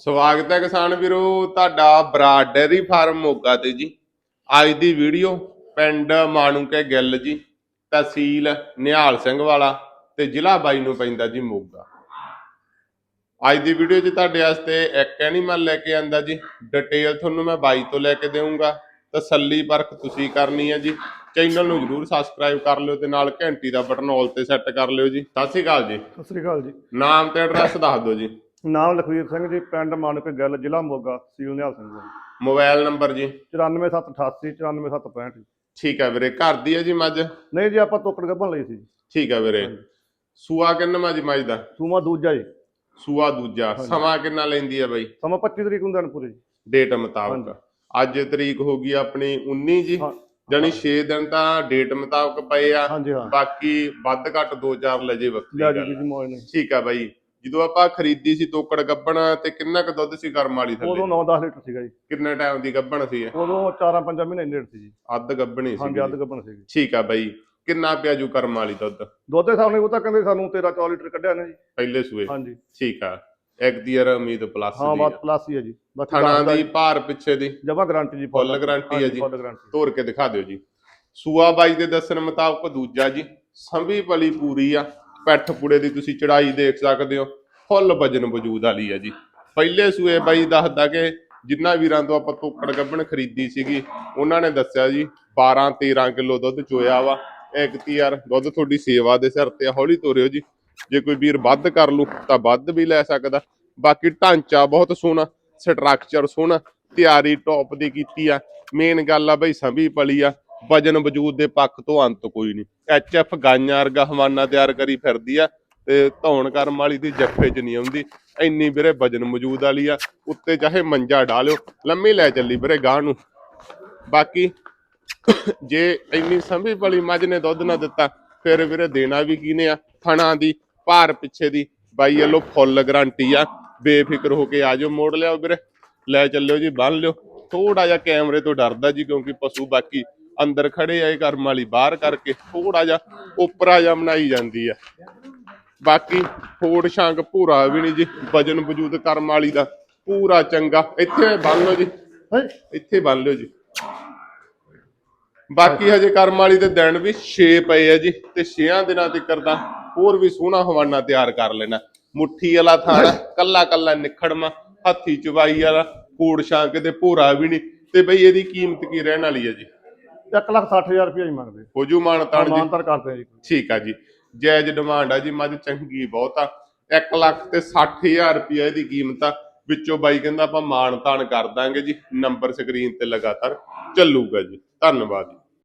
ਸਵਾਗਤ ਹੈ ਕਿਸਾਨ ਵੀਰੋ ਤੁਹਾਡਾ ਬਰਾਡ ਡੈਰੀ ਫਾਰਮ ਮੋਗਾ ਤੇ ਜੀ। ਅੱਜ ਦੀ ਵੀਡੀਓ ਪਿੰਡ ਮਾਣੂਕੇ ਗਿੱਲ ਜੀ ਤਹਿਸੀਲ ਨਿਹਾਲ ਸਿੰਘ ਵਾਲਾ ਤੇ ਜ਼ਿਲ੍ਹਾ ਬਾਈ ਨੂੰ ਪੈਂਦਾ ਜੀ ਮੋਗਾ। ਅੱਜ ਦੀ ਵੀਡੀਓ 'ਚ ਤੁਹਾਡੇ ਵਾਸਤੇ ਇੱਕ ਐਨੀਮਲ ਲੈ ਕੇ ਆਂਦਾ ਜੀ। ਡਿਟੇਲ ਤੁਹਾਨੂੰ ਮੈਂ ਬਾਈ ਤੋਂ ਲੈ ਕੇ ਦੇਵਾਂਗਾ ਤਸੱਲੀ ਪਰਖ ਤੁਸੀਂ ਕਰਨੀ ਹੈ ਜੀ। ਚੈਨਲ ਨੂੰ ਜਰੂਰ ਸਬਸਕ੍ਰਾਈਬ ਕਰ ਲਿਓ ਤੇ ਨਾਲ ਘੰਟੀ ਦਾ ਬਟਨ ਆਲ ਤੇ ਸੈੱਟ ਕਰ ਲਿਓ ਜੀ। ਸਤਿ ਸ਼੍ਰੀ ਅਕਾਲ ਜੀ। ਸਤਿ ਸ੍ਰੀ ਅਕਾਲ ਜੀ। ਨਾਮ ਤੇ ਐਡਰੈਸ ਦੱਸ ਦਿਓ ਜੀ। ਨਾਮ ਲਖਵੀਰ ਸਿੰਘ ਜੀ ਪਿੰਡ ਮਾਨਕ ਗੱਲ ਜ਼ਿਲ੍ਹਾ ਮੋਗਾ ਸੀਲ ਨਿਹਾਲ ਸਿੰਘ ਜੀ। ਮੋਬਾਈਲ ਨੰਬਰ ਜੀ? 94788 94765 ਠੀਕ ਹੈ ਵੀਰੇ ਘਰ ਦੀ ਹੈ ਜੀ ਮੱਝ? ਨਹੀਂ ਜੀ ਆਪਾਂ ਤੋਕੜ ਗੱਭਣ ਲਈ ਸੀ। ਠੀਕ ਹੈ ਵੀਰੇ। ਸੂਆ ਕਿੰਨਾ ਜੀ ਮੱਝ ਦਾ? ਸੂਮਾ ਦੂਜਾ ਜੀ। ਸੂਆ ਦੂਜਾ। ਸਮਾਂ ਕਿੰਨਾ ਲੈਂਦੀ ਹੈ ਬਾਈ? ਸਮਾਂ 25 ਤਰੀਕ ਨੂੰ ਦਿਨ ਪੂਰੇ ਜੀ। ਡੇਟ ਮੁਤਾਬਕ। ਅੱਜ ਤਰੀਕ ਹੋ ਗਈ ਆਪਣੀ 19 ਜੀ। ਜਾਨੀ 6 ਦਿਨ ਤਾਂ ਡੇਟ ਮੁਤਾਬਕ ਪਏ ਆ। ਬਾਕੀ ਵੱਧ ਘੱਟ 2-4 ਲਜੇ ਵੱਖਰੀ ਲਿਆ ਜੀ ਆ। ਨੇ ਠੀਕ ਆ ਬਾਈ। ਜਦੋਂ ਆਪਾਂ ਖਰੀਦੀ ਸੀ ਤੋਕੜ ਗੱਬਣ ਤੇ ਕਿੰਨਾ ਕੁ ਦੁੱਧ ਸੀ ਕਰਮ ਵਾਲੀ ਉਦੋਂ ਥੱਲੇ 9-10 ਲੀਟਰ ਸੀਗਾ ਜੀ। ਕਿੰਨੇ ਟਾਈਮ ਦੀ ਗੱਬਣ ਸੀ ਇਹ? ਉਦੋਂ 4-5 ਮਹੀਨੇ ਨੇੜ ਸੀ ਜੀ। ਅੱਧ ਗੱਬਣੀ ਸੀ। ਹਾਂਜੀ ਅੱਧ ਗੱਭਣ ਸੀਗੀ। ਠੀਕ ਆ ਬਾਈ। ਕਿੰਨਾ ਪਿਆ ਜੂ ਕਰਮ ਵਾਲੀ ਦੁੱਧ? ਦੁੱਧ ਦੇ ਸਾਹਮਣੇ ਉਹ ਤਾਂ ਕਹਿੰਦੇ ਸਾਨੂੰ 13-14 ਲੀਟਰ ਕੱਢਿਆ ਨੇ ਜੀ। ਪਹਿਲੇ ਸੂਏ। ਹਾਂਜੀ। ਠੀਕ ਆ। ਇੱਕ ਦੀ ਯਾਰ ਉਮੀਦ ਪਲੱਸ ਹਾਂ ਦੀ ਬਸ ਆ। ਪਲੱਸ ਹੀ ਹੈ ਜੀ। ਥਣਾ ਦੀ ਭਾਰ ਪਿੱਛੇ ਦੀ। ਜਮਾ ਗਾਰੰਟੀ ਜੀ Full guarantee ਹੈ ਜੀ। ਫੁੱਲ ਗਾਰੰਟੀ ਤੋੜ ਕੇ ਦਿਖਾ ਦਿਓ ਜੀ। ਸੂਆ ਬਾਈ ਦੇ ਦੱਸਣ ਮੁਤਾਬਕ ਦੂਜਾ ਜੀ। ਸੰਭੀ ਪਲੀ ਪੂਰੀ ਆ। ਪੈਠ ਪੁੜੇ ਦੀ ਤੁਸੀਂ ਚੜਾਈ ਦੇਖ ਸਕਦੇ ਹੋ। ਫੁੱਲ ਵਜਨ ਵਜੂਦ ਵਾਲੀ ਆ ਜੀ। ਪਹਿਲੇ ਸੂਏ ਬਾਈ ਦੱਸਦਾ ਕਿ ਜਿੰਨਾ ਵੀਰਾਂ ਤੋਂ ਆਪਾਂ ਤੋਕੜ ਗੱਬਣ ਖਰੀਦੀ ਸੀਗੀ, ਉਹਨਾਂ ਨੇ ਦੱਸਿਆ ਜੀ 12 13 ਕਿਲੋ ਦੁੱਧ ਚੋਇਆ ਵਾ। ਇੱਕ ਯਾਰ, ਦੁੱਧ ਤੁਹਾਡੀ ਸੇਵਾ ਦੇ ਸਿਰ ਤੇ ਹੌਲੀ ਤੋਰਿਓ ਜੀ। ਜੇ ਕੋਈ ਵੀਰ ਵੱਧ ਕਰ ਲੂ, ਤਾਂ ਵੱਧ ਵੀ ਲੈ ਸਕਦਾ। ਬਾਕੀ ਢਾਂਚਾ ਬਹੁਤ ਸੋਹਣਾ ਸਟਰਕਚਰ ਸੋਹਣਾ, ਤਿਆਰੀ ਟੌਪ ਦੀ ਕੀਤੀ ਆ। ਮੇਨ ਗੱਲ ਆ ਬਈ ਸੰਭੀ ਪਲੀ ਆ ਵਜਨ ਵਜੂਦ ਦੇ ਪੱਖ ਤੋਂ ਅੰਤ ਕੋਈ ਨਹੀਂ। ਐਚ ਐਫ ਗਾਈਆਂ ਵਰਗਾ ਹਵਾਨਾ ਤਿਆਰ ਕਰੀ ਫਿਰਦੀ ਆ। ਤੇ ਧੌਣ ਕਰਮ ਵਾਲੀ ਦੀ ਜੱਫੇ 'ਚ ਨਹੀਂ ਆਉਂਦੀ। ਇੰਨੀ ਵੀਰੇ ਵਜਨ ਮੌਜੂਦ ਵਾਲੀ ਆ, ਉੱਤੇ ਚਾਹੇ ਮੰਜਾ ਡਾਲਿਓ ਲੰਮੀ ਲੈ ਚੱਲੀ ਵੀਰੇ ਗਾਂ ਨੂੰ। ਬਾਕੀ ਜੇ ਇੰਨੀ ਸੰਭੀ ਪਲੀ ਮੱਝ ਨੇ ਦੁੱਧ ਨਾ ਦਿੱਤਾ, ਫਿਰ ਵੀਰੇ ਦੇਣਾ ਵੀ ਕਿਹਨੇ ਆ? ਥਣਾ ਦੀ, ਭਾਰ ਪਿੱਛੇ ਦੀ, ਬਾਈ ਵੱਲੋਂ ਫੁੱਲ ਗਰੰਟੀ ਆ। ਬੇਫਿਕਰ ਹੋ ਕੇ ਆਜੋ ਮੋੜ ਲਿਆਓ ਵੀਰੇ। ਲੈ ਚੱਲਿਓ ਜੀ, ਬੰਨ ਲਿਓ। ਥੋੜਾ ਜਿਹਾ ਕੈਮਰੇ ਤੋਂ ਡਰਦਾ ਜੀ, ਕਿਉਂਕਿ ਪਸ਼ੂ ਬਾਕੀ ਅੰਦਰ ਖੜੇ ਆ, ਇਹ ਕਰਮ ਵਾਲੀ ਬਾਹਰ ਕਰਕੇ ਥੋੜਾ ਜਿਹਾ ਉਪਰਾ ਜਿਹਾ ਬਣਾਈ ਜਾਂਦੀ ਆ। ਬਾਕੀ ਫੋੜ ਸ਼ਾਂਕ ਪੂਰਾ ਵੀ ਨਹੀਂ ਜੀ ਵਜਨ ਵਜੂਦ ਕਰਮ ਵਾਲੀ ਦਾ ਪੂਰਾ ਚੰਗਾ। ਇੱਥੇ ਬੰਨ ਲਓ ਜੀ। ਹੈ? ਇੱਥੇ ਬੰਨ ਲਿਓ ਜੀ। ਬਾਕੀ ਹਜੇ ਕਰਮ ਵਾਲੀ ਦੇ ਦਿਨ ਵੀ 6 ਪਏ ਆ ਜੀ ਤੇ 6 ਦਿਨਾਂ ਤੱਕ ਦਾ ਹੋਰ ਵੀ ਸੋਹਣਾ ਹਵਾਨਾ ਤਿਆਰ ਕਰ ਲੈਣਾ। ਮੁੱਠੀ ਵਾਲਾ ਥਾਣਾ ਕੱਲਾ ਕੱਲਾ ਨਿਖੜਮਾ ਹੱਥੀ ਚਵਾਈ ਵਾਲਾ ਕੋੜ ਸ਼ਾਂਕ ਤੇ ਭੋਰਾ ਵੀ ਨਹੀਂ ਤੇ ਬਈ ਇਹਦੀ ਕੀਮਤ ਕੀ ਰਹਿਣ ਵਾਲੀ ਹੈ ਜੀ? 1 ਲੱਖ 60000 ਰੁਪਏ ਹੀ ਮੰਗਦੇ। ਹੋ ਜੂ ਮਾਨ ਤਾਣ ਜੀ। ਮਾਨਤਰ ਕਰਦੇ ਆ ਜੀ। ਠੀਕ ਆ ਜੀ। ਜਾਇਜ਼ ਡਿਮਾਂਡ ਆ ਜੀ, ਮੱਝ ਚੰਗੀ ਬਹੁਤ ਆ। 1 ਲੱਖ ਤੇ 60000 ਰੁਪਏ ਇਹਦੀ ਕੀਮਤ ਆ। ਵਿੱਚੋਂ ਬਾਈ ਕਹਿੰਦਾ ਆਪਾਂ ਮਾਣ ਤਾਣ ਕਰ ਦਾਂਗੇ ਜੀ ਨੰਬਰ ਸਕਰੀਨ ਤੇ ਲਗਾਤਾਰ ਚੱਲੂਗਾ ਜੀ। ਧੰਨਵਾਦ ਜੀ।